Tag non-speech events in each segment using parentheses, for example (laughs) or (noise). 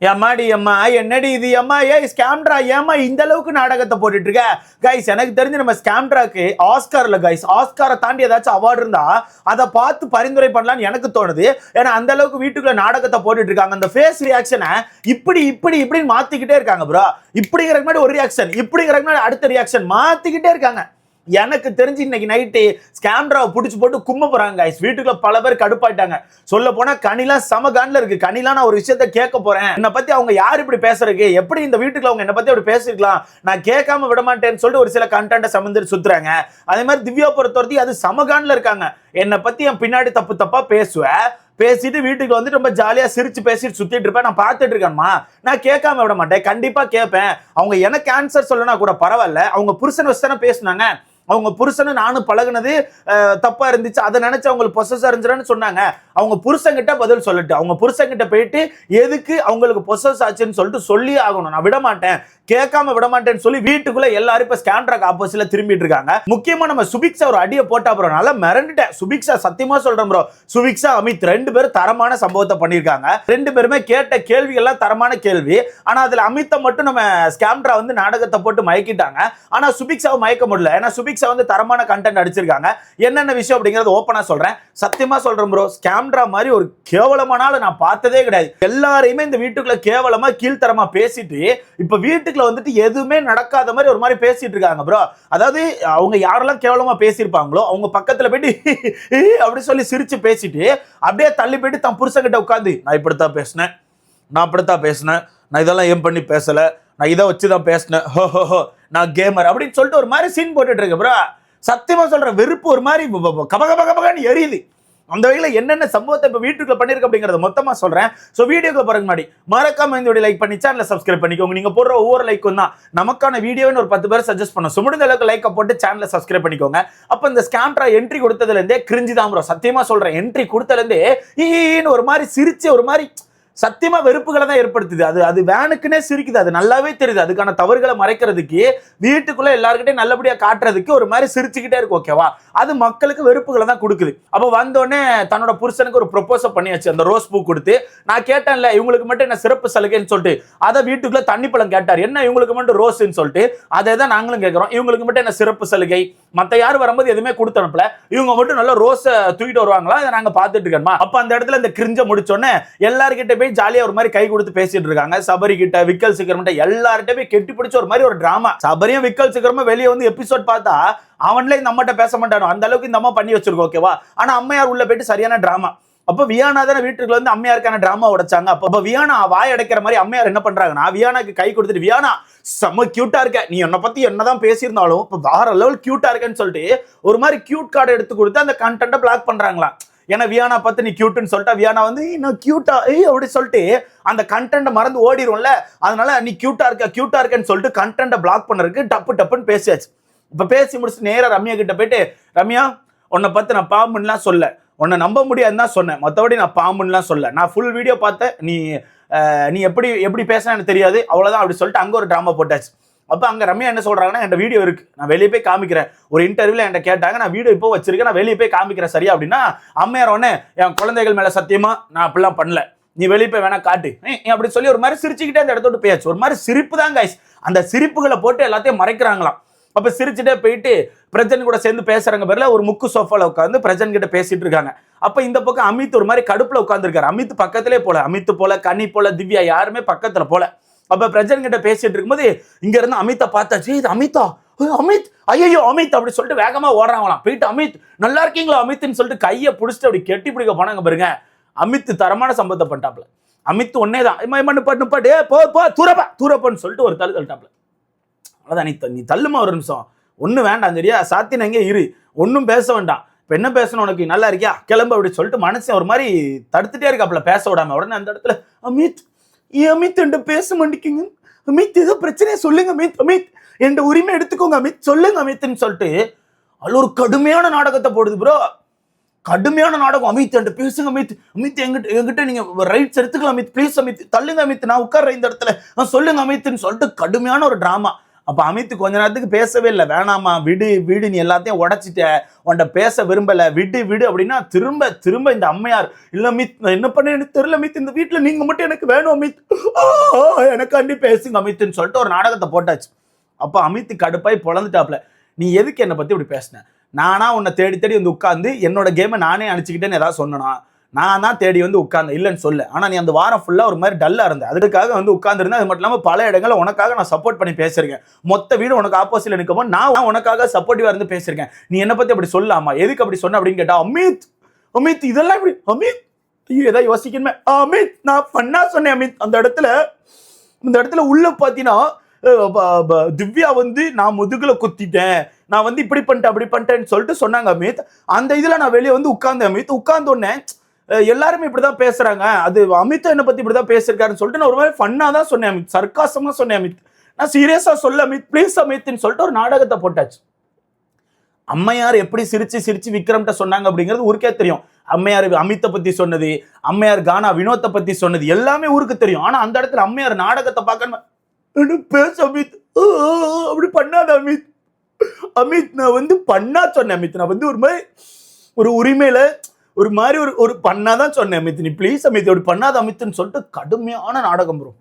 எம்மாடி அம்மா என்னடி இது? அம்மா ஏய் ஸ்கேம்ட்ரா ஏம்மா? இந்த அளவுக்கு நாடகத்தை போட்டுட்டு இருக்க? கைஸ் எனக்கு தெரிஞ்சு நம்ம ஸ்கேம்ட்ராக்கு ஆஸ்கார்ல கைஸ் ஆஸ்காரை தாண்டி ஏதாச்சும் அவார்டு இருந்தா அதை பார்த்து பரிந்துரை பண்ணலாம்னு எனக்கு தோணுது. ஏன்னா அந்த அளவுக்கு வீட்டுக்குள்ள நாடகத்தை போட்டுட்டு இருக்காங்க. அந்த ஃபேஸ் ரியாக்ஷனை இப்படி இப்படி இப்படின்னு மாத்திக்கிட்டே இருக்காங்க ப்ரோ இப்படிங்கிற முன்னாடி ஒரு ரியாக்ஷன் இப்படிங்கிற முன்னாடி அடுத்த ரியாக்ஷன் மாத்திக்கிட்டே இருக்காங்க. எனக்கு தெரிஞ்சு இன்னைக்கு நைட்டு ஸ்கேம்ட்ராவை பிடிச்சி போட்டு கும்ப போறாங்க வீட்டுக்குள்ள பல பேர் கடுப்பாயிட்டாங்க. சொல்ல போனா கனிலாம் சம கான்ல இருக்கு. கனிலாம் நான் ஒரு விஷயத்த கேட்க போறேன். என்னை பத்தி அவங்க யார் இப்படி பேசுறதுக்கு? எப்படி இந்த வீட்டுக்குள்ள அவங்க என்னை பத்தி அப்படி பேசிருக்கலாம்? நான் கேட்காம விட மாட்டேன்னு சொல்லிட்டு ஒரு சில கண்டென்ட்டை சமந்துட்டு சுத்துறாங்க. அதே மாதிரி திவ்யா பொறுத்தவரைக்கும் அது சமகான்ல இருக்காங்க. என்னை பத்தி என் பின்னாடி தப்பு தப்பா பேசுவேன் பேசிட்டு வீட்டுக்கு வந்து ரொம்ப ஜாலியாக சிரிச்சு பேசிட்டு சுற்றிட்டு இருப்பேன். நான் பார்த்துட்டு இருக்கேன்மா. நான் கேட்காம விட மாட்டேன். கண்டிப்பாக கேட்பேன். அவங்க எனக்கு ஆன்சர் சொல்லனா கூட பரவாயில்ல. அவங்க புருஷன் வச்சு தானே பேசுனாங்க. அவங்க புருஷனை நானும் பழகுனது தப்பா இருந்துச்சு அதை நினைச்சு அவங்களுக்கு பொசஸ் இருந்துச்சுன்னு சொன்னாங்க. அவங்க புருஷங்கிட்ட பதில் சொல்லட்டு. அவங்க புருஷங்கிட்ட போயிட்டு எதுக்கு அவங்களுக்கு பொசஸ் ஆச்சுன்னு சொல்லிட்டு சொல்லி ஆகணும். நான் விட மாட்டேன் கேட்காம விட மாட்டேன்னு சொல்லி வீட்டுக்குள்ள எல்லாரும் இப்ப ஸ்கேண்ட்ராக் ஆப்போசிட்ல திரும்பிட்டு இருக்காங்க. முக்கியமா நம்ம சுபிக்ஷா ஒரு அடியை போட்டா ப்ரோ நல்லா மிரண்டுட்டேன். சுபிக்ஷா சத்தியமா சொல்றேன் ப்ரோ சுபிக்ஷா அமித் ரெண்டு பேரும் தரமான சம்பவத்தை பண்ணியிருக்காங்க. ரெண்டு பேருமே கேட்ட கேள்விகள்லாம் தரமான கேள்வி. ஆனா அதுல அமித்தை மட்டும் நம்ம ஸ்கேம்ட்ரா வந்து நாடகத்தை போட்டு மயக்கிட்டாங்க. ஆனா சுபிக்ஸாவை மயக்க முடியல. ஏன்னா சுபிக்ஷா வந்து தரமான கண்டென்ட் அடிச்சிருக்காங்க என்னென்ன விஷயம் அப்படிங்கறது ஓப்பனாக சொல்றேன். சத்தியமா சொல்றேன் ப்ரோ ஸ்கேம்ட்ரா மாதிரி ஒரு கேவலமானால நான் பார்த்ததே கிடையாது. எல்லாரையுமே இந்த வீட்டுக்குள்ள கேவலமா கீழ்த்தரமா பேசிட்டு இப்ப வீட்டுக்குள்ள வந்துட்டு எதுவுமே நடக்காத மாதிரி ஒரு மாதிரி பேசிட்டு இருக்காங்க ப்ரோ அதாவது அவங்க யாரெல்லாம் கேவலமா பேசியிருப்பாங்களோ அவங்க பக்கத்துல போயிட்டு (laughs) அப்படி சொல்லி சிரிச்சு பேசிட்டு அப்படியே தள்ளி போயிட்டு தன் புருஷங்கிட்ட உட்காந்து நான் இப்படித்தான் பேசினேன். நான் அப்படித்தான் பேசினேன். நான் இதெல்லாம் ஏன் பண்ணி பேசல? நான் இதை வச்சு தான் பேசினேன். ஹோ ஹோ ஹோ நான் கேமர் அப்படின்னு சொல்லிட்டு ஒரு மாதிரி சீன் போட்டுட்டு இருக்கு ப்ரோ சத்தியமா சொல்கிற வெறுப்பு ஒரு மாதிரி கபகபகபகன்னு கப கப கபகன்னு எரியுது. அந்த வகையில் என்னென்ன சம்பவத்தை இப்போ வீட்டுக்குள்ள பண்ணிருக்கு அப்படிங்கிறத மொத்தமாக சொல்கிறேன் ஸோ வீடியோக்கு போகிறக்கு முன்னாடி மறக்காம இந்த வீடியோ லைக் பண்ணி சேனலை சப்ஸ்கிரைப் பண்ணிக்கோங்க. நீங்கள் போடுற ஒவ்வொரு லைக்கும் தான் நமக்கான வீடியோன்னு ஒரு பத்து பேர் சஜஸ்ட் பண்ணோம். ஸோ முடிந்த அளவுக்கு லைக்கை போட்டு சேனலை சப்ஸ்கிரைப் பண்ணிக்கோங்க. அப்போ இந்த ஸ்கேம்ட்ரா என்ட்ரி கொடுத்ததுலேருந்தே கிரிஞ்சு தான் ப்ரோ சத்தியமாக சொல்கிறேன் என்ட்ரி கொடுத்ததுலேருந்தே ஈன்னு ஒரு மாதிரி சிரிச்சு ஒரு மாதிரி சத்தியமா வெறுப்புகளை தான் ஏற்படுத்துது. அது அது வேனுக்குன்னே சிரிக்குது. அது நல்லாவே தெரியுது. அதுக்கான தவறுகளை மறைக்கிறதுக்கு வீட்டுக்குள்ள எல்லாருக்கிட்டையும் நல்லபடியா காட்டுறதுக்கு ஒரு மாதிரி சிரிச்சுக்கிட்டே இருக்கு ஓகேவா அது மக்களுக்கு வெறுப்புகளை தான் கொடுக்குது. அப்போ வந்தோடனே தன்னோட புருஷனுக்கு ஒரு ப்ரொபோசல் பண்ணியாச்சு அந்த ரோஸ் பூ கொடுத்து நான் கேட்டேன்ல இவங்களுக்கு மட்டும் என்ன சிறப்பு சலுகைன்னு சொல்லிட்டு அதை வீட்டுக்குள்ள தண்ணி பழம் கேட்டார். என்ன இவங்களுக்கு மட்டும் ரோஸ்ன்னு சொல்லிட்டு அதை தான் நாங்களும் கேட்குறோம். இவங்களுக்கு மட்டும் என்ன சிறப்பு சலுகை? மற்ற யார் வரும்போது எதுவுமே கொடுத்து அனுப்பல இவங்க மட்டும் நல்லா ரோஸை தூக்கிட்டு வருவாங்களா? அதை நாங்க பார்த்துட்டு இருக்கோமா அப்ப அந்த இடத்துல இந்த கிரிஞ்ச முடிச்சோடனே எல்லாருக்கிட்ட போய் ஜாலியா ஒரு மாதிரி கை கொடுத்து பேசிட்டு இருக்காங்க. சபரி கிட்ட விக்கல் சிக்கரம் எல்லார்கிட்ட போய் கெட்டி பிடிச்ச ஒரு மாதிரி ஒரு டிராமா சபரியும் விக்கல் சிக்கரமும் வெளியே வந்து எபிசோட் பார்த்தா அவன்ல இந்த அம்மாட்ட பேச மாட்டானோ? அந்த அளவுக்கு இந்த அம்மா பண்ணி வச்சிருக்கோம் ஓகேவா ஆனா அம்மையார் உள்ள போயிட்டு சரியான டிராமா அப்ப வியானா தானே வீட்டுக்கு வந்து அம்மையாருக்கான டிராமா உடைச்சாங்க. அப்போ அப்ப வியானா வாய் அடைக்கிற மாதிரி அம்மையார் என்ன பண்றாங்கன்னா வியானாக்கு கை கொடுத்துட்டு வியானா செம்ம கியூட்டா இருக்க. நீ என்னை பத்தி என்னதான் பேசியிருந்தாலும் இப்ப வேற லெவல் கியூட்டா இருக்கேன்னு சொல்லிட்டு ஒரு மாதிரி கியூட் கார்டு எடுத்து கொடுத்து அந்த கண்டென்ட்டை பிளாக் பண்றாங்களா ஏன்னா வியானா பார்த்து நீ கியூட்டுன்னு சொல்லிட்டா வியானா வந்து நான் கியூட்டா ஏய் அப்படி சொல்லிட்டு அந்த கண்டென்ட்டை மறந்து ஓடிடும்ல அதனால நீ கியூட்டா இருக்க கியூட்டா இருக்கேன்னு சொல்லிட்டு கண்டென்ட்டை பிளாக் பண்ணுறதுக்கு டப்பு டப்புன்னு பேசியாச்சு. இப்போ பேசி முடிச்சு நேராக ரம்யா கிட்ட போயிட்டு ரம்யா உன்னை பார்த்து நான் பாம்புன்னுலாம் சொல்ல. உன்னை நம்ப முடியாதுன்னு தான் சொன்னேன். மற்றபடி நான் பாம்புன்னுலாம் சொல்ல நான் ஃபுல் வீடியோ பார்த்தேன். நீ நீ எப்படி எப்படி பேசினா எனக்கு தெரியாது. அவ்வளோதான் அப்படி சொல்லிட்டு அங்கே ஒரு ட்ராமா போட்டாச்சு. அப்போ அங்கே ரம்யா என்ன சொல்கிறாங்கன்னா என்கிட்ட வீடியோ இருக்கு. நான் வெளியே போய் காமிக்கிறேன். ஒரு இன்டர்வியூவில் என்கிட்ட கேட்டாங்க நான் வீடியோ இப்போ வச்சிருக்கேன். நான் வெளியே போய் காமிக்கிறேன் சரியா? அப்படின்னா அம்மையார் உடனே என் குழந்தைகள் மேலே சத்தியமா நான் அப்படிலாம் பண்ணல. நீ வெளியே போய் வேணா காட்டு. அப்படின்னு அப்படி சொல்லி ஒரு மாதிரி சிரிச்சுக்கிட்டே அந்த இடத்த விட்டு போயாச்சு. ஒரு மாதிரி சிரிப்பு தான் guys. அந்த சிரிப்புகளை போட்டு எல்லாத்தையும் மறைக்கிறாங்களாம். அப்போ சிரிச்சுட்டே போயிட்டு பிரஜன் கூட சேர்ந்து பேசுறாங்க பேர்ல ஒரு முக்கு சோஃபால உட்காந்து பிரஜன் கிட்ட பேசிட்டு இருக்காங்க. அப்ப இந்த பக்கம் அமித் ஒரு மாதிரி கடுப்புல உட்காந்துருக்காரு அமித் பக்கத்திலே போல அமித் போல கனி போல திவ்யா யாருமே பக்கத்துல போல. அப்ப பிரஜன் கிட்ட பேசிட்டு இருக்கும்போது இங்க இருந்து அமித்தை பார்த்தாச்சு இது அமிதா அமித்? ஐயோ அமித் அப்படி சொல்லிட்டு வேகமா ஓடுறாங்களாம். போயிட்டு அமித் நல்லா இருக்கீங்களா அமித்னு சொல்லிட்டு கையை பிடிச்சிட்டு அப்படி கெட்டி பிடிக்க போனாங்க பாருங்க. அமித் தரமான சம்பவத்தை பண்ணிட்டாப்ல. அமித் ஒன்னே தான் மண்ணு பட்டு பாட்டு போ போ தூரப்பா தூரப்பான்னு சொல்லிட்டு ஒரு தள்ளு தள்ளிட்டாப்ல. அதான் நீ த- நீ தள்ளுமா ஒரு நிமிஷம். ஒன்றும் வேண்டாம் சரியா? சாத்தின் எங்கே இரு. ஒன்றும் பேச வேண்டாம். இப்போ என்ன பேசணும் உனக்கு? நல்லா இருக்கியா? கிளம்பு அப்படி சொல்லிட்டு மனசு ஒரு மாதிரி தடுத்துட்டே இருக்காப்புல பேச விடாம. உடனே அந்த இடத்துல அமித் ஏன் அமித் என்று பேச மாட்டேங்கிங்க அமித் ஏதோ பிரச்சனையை சொல்லுங்க அமித் அமித். என்ற உரிமை எடுத்துக்கோங்க அமித் சொல்லுங்க அமித்னு சொல்லிட்டு அதில் ஒரு கடுமையான நாடகத்தை போடுது ப்ரோ கடுமையான நாடகம் அமித் என்கிட்ட பேசுங்க அமித். அமித் எங்கிட்ட எங்கிட்ட நீங்க ரைட்ஸ் எடுத்துக்கலாம் அமித். ப்ளீஸ் அமித் தள்ளுங்க அமித். நான் உட்கார்ற இந்த இடத்துல. சொல்லுங்க அமித்னு சொல்லிட்டு கடுமையான ஒரு டிராமா அப்போ அமித் கொஞ்ச நேரத்துக்கு பேசவே இல்லை. வேணாமா விடு விடு நீ எல்லாத்தையும் உடச்சிட்ட. உன்ட்ட பேச விரும்பலை. விடு விடு அப்படின்னா திரும்ப திரும்ப இந்த அம்மையார் இல்லை மித் நான் என்ன பண்ணேன்னு தெரியல மித் இந்த வீட்டில் நீங்கள் மட்டும் எனக்கு வேணும் அமித். எனக்காண்டி பேசுங்க அமித்னு சொல்லிட்டு ஒரு நாடகத்தை போட்டாச்சு. அப்போ அமித் கடுப்பாய் பொழந்துட்டாப்ல. நீ எதுக்கு என்னை பற்றி இப்படி பேசின? நானா உன்னை தேடி தேடி வந்து உட்காந்து என்னோட கேமை நானே அனுப்பிச்சுக்கிட்டேன்னு ஏதாவது சொன்னனா? நான் தான் தேடி வந்து உட்கார்ந்து இல்லைன்னு சொல்லு ஆனால் நீ அந்த வாரம் ஃபுல்லாக ஒரு மாதிரி டல்லாக இருந்த. அதுக்காக வந்து உட்காந்துருந்தேன் அது மட்டும் இல்லாமல் பல இடங்களில் உனக்காக நான் சப்போர்ட் பண்ணி பேசியிருக்கேன். மொத்த வீடு உனக்கு ஆப்போசிட்டில் நிற்கும் நான் உனக்காக சப்போர்ட்டிவாக இருந்து பேசியிருக்கேன். நீ என்னை பற்றி அப்படி சொல்லலாமா? எதுக்கு அப்படி சொன்ன அப்படின்னு கேட்டா அமித் அமித் இதெல்லாம் இப்படி அமித் ஐயோ எதாவது யோசிக்கணுமே. அமித் நான் பண்ணா சொன்னேன் அமித். அந்த இடத்துல இந்த இடத்துல உள்ள பார்த்தீங்கன்னா திவ்யா வந்து நான் முதுகுல குத்திட்டேன். நான் வந்து இப்படி பண்ணிட்டேன் அப்படி பண்ணிட்டேன்னு சொல்லிட்டு சொன்னாங்க அமித். அந்த இதில் நான் வெளியே வந்து உட்காந்தேன் அமித். உட்காந்தோடனே எல்லாருமே இப்படிதான் பேசுறாங்க. அது அமித் என்னை பத்தி இப்படிதான் பேசிருக்காருன்னு சொல்லிட்டு நான் ஒரு மாதிரி ஃபன்னா தான் சொன்னேன் அமித். சர்க்காசமா சொன்னேன் அமித். நான் சீரியஸா சொல்ல அமித். ப்ளீஸ் அமித்னு சொல்லிட்டு ஒரு நாடகத்தை போட்டாச்சு. அம்மையார் எப்படி சிரிச்சு சிரிச்சு விக்ரம்கிட்ட சொன்னாங்க அப்படிங்கிறது ஊருக்கே தெரியும். அம்மையார் அமித்தை பத்தி சொன்னது அம்மையார் கானா வினோத்தை பத்தி சொன்னது எல்லாமே ஊருக்கு தெரியும். ஆனா அந்த இடத்துல அம்மையார் நாடகத்தை பார்க்கணும் "எனக்கு பேச அமித். அப்படி பண்ணாத அமித். அமித் நான் வந்து பண்ணா சொன்னேன் அமித். நான் வந்து ஒரு மாதிரி ஒரு உரிமையில ஒரு மாதிரி ஒரு ஒரு பண்ணாதான் சொன்னேன் அமித் நீ ப்ளீஸ் அமித் அப்படி பண்ணாத அமித்னு சொல்லிட்டு கடுமையான நாடகம் ப்ரோ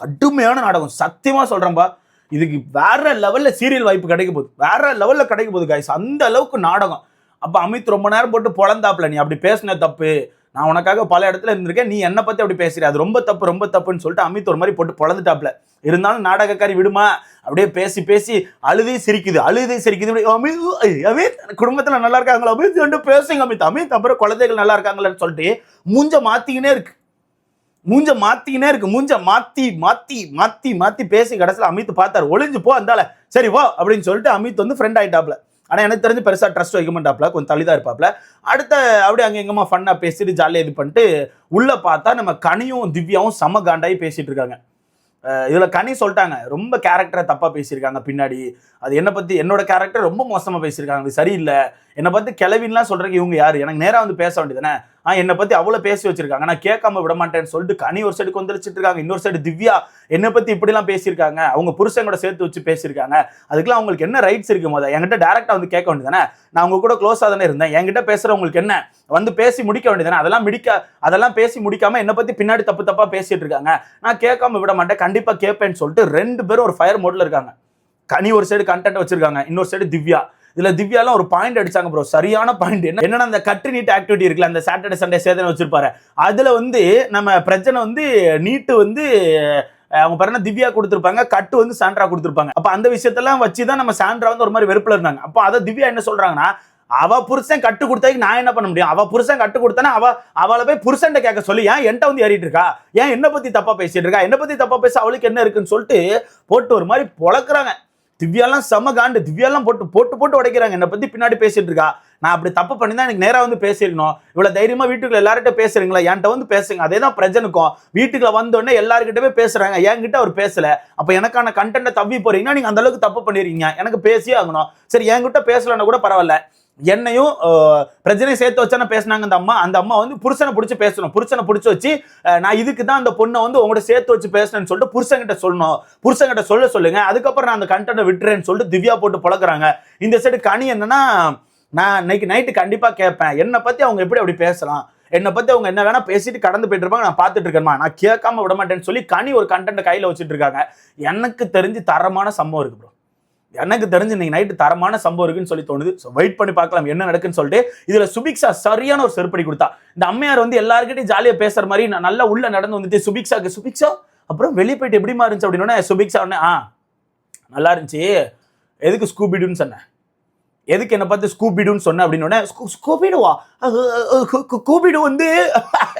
கடுமையான நாடகம். சத்தியமாக சொல்கிறேன்பா இதுக்கு வேற லெவலில் சீரியல் வாய்ப்பு கிடைக்க போகுது. வேற லெவலில் கிடைக்க போகுது காய்ஸ் அந்த அளவுக்கு நாடகம். அப்போ அமித் ரொம்ப நேரம் போட்டு பொழந்தாப்புல நீ அப்படி பேசின தப்பு நான் உனக்காக பல இடத்துல இருந்திருக்கேன் நீ என்னை பற்றி அப்படி பேசுகிற அது ரொம்ப தப்பு ரொம்ப தப்புன்னு சொல்லிட்டு அமித் ஒரு மாதிரி போட்டு பொழந்துட்டாப்ல. இருந்தாலும் நாடகக்காரி விடுமா? அப்படியே பேசி பேசி அழுதே சிரிக்குது அழுதே சிரிக்குது. இப்படி, அமித் அமித் குடும்பத்தில் நல்லா இருக்காங்களா? அமித் ரெண்டு பேசுங்க அமித் அமித் அப்புறம் குழந்தைகள் நல்லா இருக்காங்களான்னு சொல்லிட்டு மூஞ்ச மாத்திக்கினே இருக்கு. மூஞ்ச மாத்தினே இருக்கு. மூஞ்ச மாத்தி மாத்தி மாத்தி மாத்தி பேசி கடைசியில் அமித் பார்த்தார். ஒளிஞ்சு போ அந்தால சரி வா அப்படின்னு சொல்லிட்டு அமித் வந்து ஃப்ரெண்ட் ஆயிட்டாப்ல. ஆனால் எனக்கு தெரிஞ்சு பெருசாக ட்ரஸ்ட் வைக்க மாட்டாப்ல கொஞ்சம் தள்ளிதான் இருப்பாப்ல. அடுத்த அப்படியே அங்கே எங்கம்மா ஃபன்னாக பேசிட்டு ஜாலியாக இது பண்ணிட்டு உள்ளே பார்த்தா நம்ம கனியும் திவ்யாவும் செம காண்டாகி பேசிகிட்டு இருக்காங்க. இதில் கனி சொல்லிட்டாங்க ரொம்ப கேரக்டரை தப்பாக பேசியிருக்காங்க பின்னாடி. அது என்னை பற்றி என்னோட கேரக்டர் ரொம்ப மோசமாக பேசியிருக்காங்க அது சரியில்லை. என்னை பற்றி கிளவின்லாம் சொல்கிறக்கு இவங்க யார்? எனக்கு நேராக வந்து பேச வேண்டியதானே என்னை பத்தி அவ்வளவு பேசி வச்சிருக்காங்க. நான் கேட்காம விட மாட்டேன்னு சொல்லிட்டு கனி ஒரு சைடு கொந்தளிச்சிட்டு இருக்காங்க இன்னொரு சைடு திவ்யா என்னை பத்தி இப்படிலாம் பேசியிருக்காங்க. அவங்க புருஷன்கூட சேர்த்து வச்சு பேசியிருக்காங்க. அதுக்கெல்லாம் அவங்களுக்கு என்ன ரைட்ஸ் இருக்கு மொதல் என்கிட்ட டேரக்டா வந்து கேட்க வேண்டியதானே நான் உங்க கூட க்ளோஸா தானே இருந்தேன். என்கிட்ட பேசுறவங்களுக்கு என்ன? வந்து பேசி முடிக்க வேண்டியதானே அதெல்லாம் முடிக்க அதெல்லாம் பேசி முடிக்காம என்னை பத்தி பின்னாடி தப்பு தப்பா பேசிட்டு இருக்காங்க. நான் கேட்காம விட மாட்டேன். கண்டிப்பா கேட்பேன்னு சொல்லிட்டு ரெண்டு பேரும் ஒரு ஃபயர் மோட்ல இருக்காங்க. கனி ஒரு சைடு கண்டென்ட் வச்சிருக்காங்க இன்னொரு சைடு திவ்யா. இதுல திவ்யாலாம் ஒரு பாயிண்ட் அடிச்சாங்க ப்ரோ சரியான பாயிண்ட் என்ன என்னன்னா அந்த கட்டு நீட் ஆக்டிவிட்டி இருக்குல்ல அந்த சாட்டர்டே சண்டே சேதனை வச்சிருப்பாரு. அதுல வந்து நம்ம பிரச்சனை வந்து நீட்டு வந்து அவங்க பாருங்க திவ்யா கொடுத்துருப்பாங்க. கட்டு வந்து சாண்ட்ரா கொடுத்துருப்பாங்க. அப்ப அந்த விஷயத்தெல்லாம் வச்சு தான் நம்ம சாண்ட்ரா வந்து ஒரு மாதிரி வெறுப்புல இருந்தாங்க. அப்போ அதை திவ்யா என்ன சொல்றாங்கன்னா அவ புருஷன் கட்டு கொடுத்தாக்கு நான் என்ன பண்ண முடியும்? அவ புருஷன் கட்டு கொடுத்தானே அவ அவளை போய் புருஷன்ட்ட கேட்க சொல்லி. ஏன் என்கிட்ட வந்து ஏறிட்டு இருக்கா? ஏன் என்ன பத்தி தப்பா பேசிட்டு இருக்கா? என்ன பத்தி தப்பா பேச அவளுக்கு என்ன இருக்குன்னு சொல்லிட்டு போட்டு ஒரு மாதிரி பொழக்குறாங்க. திவ்யாலாம் செம காண்டு. திவ்யாலாம் போட்டு போட்டு போட்டு உடைக்கிறாங்க. என்னை பற்றி பின்னாடி பேசிட்டு இருக்கா. நான் அப்படி தப்பு பண்ணி தான் எனக்கு நேராக வந்து பேசியிருக்கணும் இவ்வளோ தைரியமாக வீட்டுக்குள்ள எல்லார்கிட்ட பேசுறீங்களா? என்கிட்ட வந்து பேசுங்க. அதே தான் பிரச்சனைக்கும் வீட்டுக்குள்ள வந்தோடனே உடனே பேசுகிறாங்க என்கிட்ட அவர் பேசலை. அப்போ எனக்கான கண்டென்ட்டை தப்பி போறீங்கன்னா நீங்கள் அந்த அளவுக்கு தப்பு பண்ணிருக்கீங்க எனக்கு பேசியே ஆகணும். சரி என்கிட்ட பேசலைன்னா கூட பரவாயில்ல. என்னையும் அஹ், சேர்த்து வச்சானே பேசினாங்க அந்த அம்மா. அந்த அம்மா வந்து புருஷனை பிடிச்சி பேசணும். புருஷனை பிடிச்சி வச்சு நான் இதுக்கு தான் அந்த பொண்ணை வந்து உங்கள்கிட்ட சேர்த்து வச்சு பேசணும்னு சொல்லிட்டு புருஷன்கிட்ட சொல்லணும். புருஷங்கிட்ட சொல்ல சொல்லுங்க. அதுக்கப்புறம் நான் அந்த கண்டென்ட்டை விட்டுறேன்னு சொல்லிட்டு திவ்யா போட்டு பழகுறாங்க. இந்த சைடு கனி என்னன்னா நான் இன்னைக்கு நைட்டு கண்டிப்பாக கேட்பேன். என்னை பற்றி அவங்க எப்படி அப்படி பேசலாம்? என்னை பற்றி அவங்க என்ன வேணால் பேசிட்டு கடந்து போயிட்டு இருப்பாங்க. நான் பார்த்துட்டு இருக்கேன்மா. நான் கேட்காம விட மாட்டேன்னு சொல்லி கனி ஒரு கண்டென்ட்டை கையில் வச்சுட்டு இருக்காங்க. எனக்கு தெரிஞ்சு தரமான சம்பவம் இருக்கு ப்ரோ எனக்கு தெரிஞ்சு இன்னைக்கு நைட்டு தரமான சம்பவம் இருக்குன்னு சொல்லி தோணுது. ஸோ வெயிட் பண்ணி பார்க்கலாம் என்ன நடக்குன்னு சொல்லிட்டு இதுல சுபிக்ஷா சரியான ஒரு செருப்படி கொடுத்தா. இந்த அம்மையார் வந்து எல்லாருக்கிட்டையும் ஜாலியா பேசுற மாதிரி நான் நல்லா உள்ள நடந்து வந்துட்டு சுபிக்ஷாக்கு சுபிக்ஷா அப்புறம் வெளியே போயிட்டு எப்படிமா இருந்துச்சு? அப்படின்னா சுபிக்ஷா உடனே ஆ நல்லா இருந்துச்சு. எதுக்கு ஸ்கூபிடுன்னு சொன்னேன்? எதுக்கு என்னை பார்த்து ஸ்கூபிடுன்னு சொன்ன அப்படின்னோடனே ஸ்கூபிடுவா? கூபிடு வந்து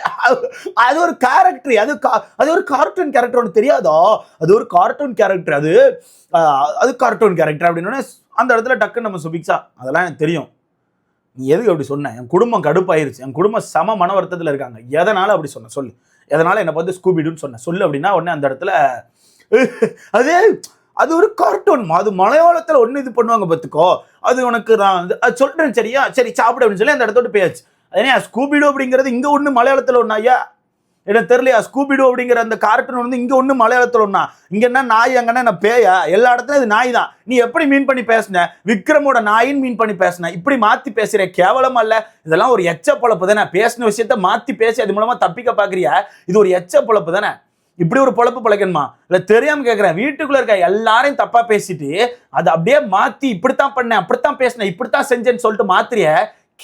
(laughs) அது ஒரு கேரக்டர் அது கா- அது ஒரு கார்ட்டூன் கேரக்டர் ஒன்று தெரியாதா? அது ஒரு கார்ட்டூன் கேரக்டர் அது அது கார்ட்டூன் கேரக்டர் அப்படின்னோடனே அந்த இடத்துல டக்குன்னு நம்ம சுபிக்ஸா அதெல்லாம் எனக்கு தெரியும். நீ எதுக்கு அப்படி சொன்ன? என் குடும்பம் கடுப்பாயிருச்சு. என் குடும்பம் சம மன வருத்தத்தில் இருக்காங்க. எதனால அப்படி சொன்ன? சொல்லு. எதனால என்னை பார்த்து ஸ்கூபிடுன்னு சொன்ன? சொல்லு அப்படின்னா உடனே அந்த இடத்துல (laughs) அது அது ஒரு கார்ட்டூன் அது மலையாளத்தில் ஒன்று இது பண்ணுவாங்க பார்த்துக்கோ. அது உனக்கு நான் வந்து அது சொல்கிறேன் சரியா? சரி சாப்பிடு அப்படின்னு சொல்லி அந்த இடத்தோட போயாச்சு. அதனே ஸ்கூபிடோ அப்படிங்கிறது இங்கே ஒன்று மலையாளத்தில் ஒன்று ஐயா? எனக்கு தெரியலையா ஸ்கூபிடோ அப்படிங்கிற அந்த கார்ட்டூன் வந்து இங்கே ஒன்று மலையாளத்தில் ஒன்றா இங்கே என்ன நாய் அங்கன்னா நான் பேயா? எல்லா இடத்துலையும் இது நாய் தான். நீ எப்படி மீன் பண்ணி பேசுன? விக்ரமோட நாயின்னு மீன் பண்ணி பேசின? இப்படி மாற்றி பேசுகிற கேவலம் அல்ல. இதெல்லாம் ஒரு எச்ச பொழப்பு தானே. பேசின விஷயத்த மாற்றி பேசி அது மூலமாக தப்பிக்க பார்க்குறியா இது ஒரு எச்ச பொழப்பு தானே. இப்படி ஒரு பொழப்பு பழக்கணுமா? இல்லை தெரியாம கேட்குறேன் வீட்டுக்குள்ள இருக்க எல்லாரையும் தப்பாக பேசிட்டு அதை அப்படியே மாற்றி இப்படித்தான் பண்ணேன் அப்படித்தான் பேசினேன் இப்படித்தான் செஞ்சேன்னு சொல்லிட்டு மாத்திரிய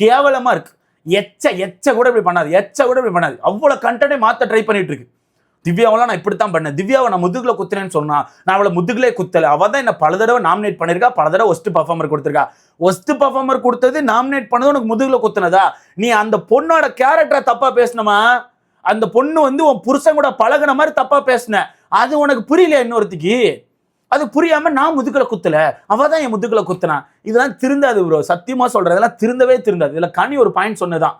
கேவலமா இருக்கு. எச்ச எச்ச கூட இப்படி பண்ணாது எச்ச கூட இப்படி பண்ணாது. அவ்வளவு கண்டனே மாற்ற ட்ரை பண்ணிட்டு இருக்கு. திவ்யாவெல்லாம் நான் இப்படித்தான் பண்ணேன். திவ்யாவை நான் முதுகில் குத்துறேன்னு சொன்னா நான் அவளை முதுகிலே குத்தலை. அவள் தான் என்ன பல தடவை நாமினேட் பண்ணியிருக்கா பல தடவை ஒஸ்ட் பர்ஃபார்மர் கொடுத்துருக்கா. ஒஸ்ட் பர்ஃபார்மர் கொடுத்தது நாமினேட் பண்ணது உனக்கு முதுகுல குத்துனதா? நீ அந்த பொண்ணோட கேரக்டரை தப்பாக பேசினமா? அந்த பொண்ணு வந்து உன் புருஷன் கூட பழகுன மாதிரி தப்பா பேசின. அது உனக்கு புரியல இன்னொருத்திக்கு? அது புரியாம நான் முதுகுல குத்தல. அவ தான் என் முதுகுல குத்துனா. இதெல்லாம் திருந்தாது ப்ரோ சத்தியமா சொல்றேன். இதெல்லாம் திருந்தவே திருந்தாது. இதுல கனி ஒரு பாயிண்ட் சொன்னதான்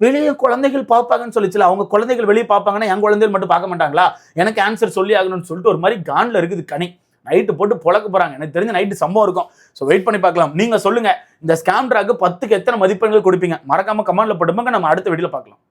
வெளியே குழந்தைகள் பார்ப்பாங்கன்னு சொல்லிச்சுல. அவங்க குழந்தைகள் வெளியே பார்ப்பாங்கன்னா என் குழந்தைகள் மட்டும் பார்க்க மாட்டாங்களா? எனக்கு ஆன்சர் சொல்லி ஆகணும்னு சொல்லிட்டு ஒரு மாதிரி கான்ல இருக்குது கனி. நைட்டு போட்டு புழக்க போறாங்க. எனக்கு தெரிஞ்ச நைட்டு சம்பவம் இருக்கும். ஸோ வெயிட் பண்ணி பார்க்கலாம். நீங்க சொல்லுங்க. இந்த ஸ்கேம் ட்ராக்கு பத்துக்கு எத்தனை மதிப்பெண்கள் கொடுப்பீங்க? மறக்காம கமெண்ட்ல போட்டுப்பாங்க நம்ம அடுத்த வீடியோ பார்க்கலாம்.